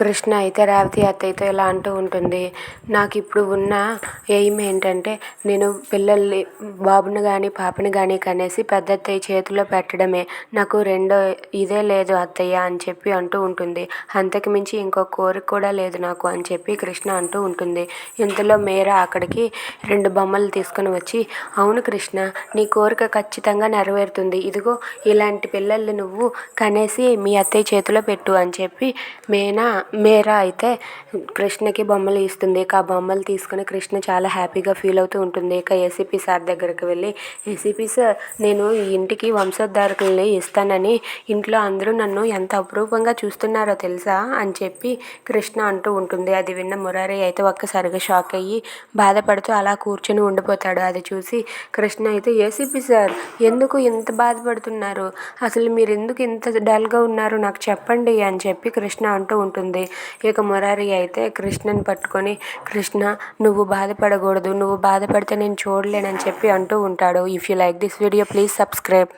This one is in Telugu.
కృష్ణ అయితే రేవతి అత్తయ్యతో ఇలా అంటూ ఉంటుంది. నాకు ఇప్పుడు ఉన్న ఎయిమ్ ఏంటంటే నేను పిల్లల్ని బాబుని కానీ పాపని కానీ కనేసి పెద్ద అత్తయ్య చేతిలో పెట్టడమే. నాకు రెండో ఇదే లేదు అత్తయ్య అని చెప్పి అంటూ ఉంటుంది. అంతకు మించి ఇంకో కోరిక కూడా లేదు నాకు అని చెప్పి కృష్ణ అంటూ ఉంటుంది. ఇంతలో మీరా అక్కడికి రెండు బొమ్మలు తీసుకొని వచ్చి అవును కృష్ణ నీ కోరిక ఖచ్చితంగా నెరవేరుతుంది. ఇదిగో ఇలాంటి పిల్లల్ని నువ్వు కనేసి మీ అత్తయ్య చేతిలో పెట్టు అని చెప్పి మేనా మేరా అయితే కృష్ణకి బొమ్మలు ఇస్తుంది. ఇక ఆ బొమ్మలు తీసుకుని కృష్ణ చాలా హ్యాపీగా ఫీల్ అవుతూ ఉంటుంది. ఇక ఏసీపీ సార్ దగ్గరికి వెళ్ళి ఏసీపీ సార్ నేను ఈ ఇంటికి వంశోద్ధారకుల్ని ఇస్తానని ఇంట్లో అందరూ నన్ను ఎంత అపురూపంగా చూస్తున్నారో తెలుసా అని చెప్పి కృష్ణ అంటూ ఉంటుంది. అది విన్న మురారి అయితే ఒక్కసారిగా షాక్ అయ్యి బాధపడుతూ అలా కూర్చొని ఉండిపోతాడు. అది చూసి కృష్ణ అయితే ఏసీపీ సార్ ఎందుకు ఇంత బాధపడుతున్నారు? అసలు మీరు ఎందుకు ఇంత డల్గా ఉన్నారు? నాకు చెప్పండి అని చెప్పి కృష్ణ అంటూ ఉంటుంది. ఉంటుంది ఇక మురారి అయితే కృష్ణని పట్టుకొని కృష్ణ నువ్వు బాధపడకూడదు. నువ్వు బాధపడితే నేను చూడలేనని చెప్పి అంటూ ఉంటాడు. If you like this video please subscribe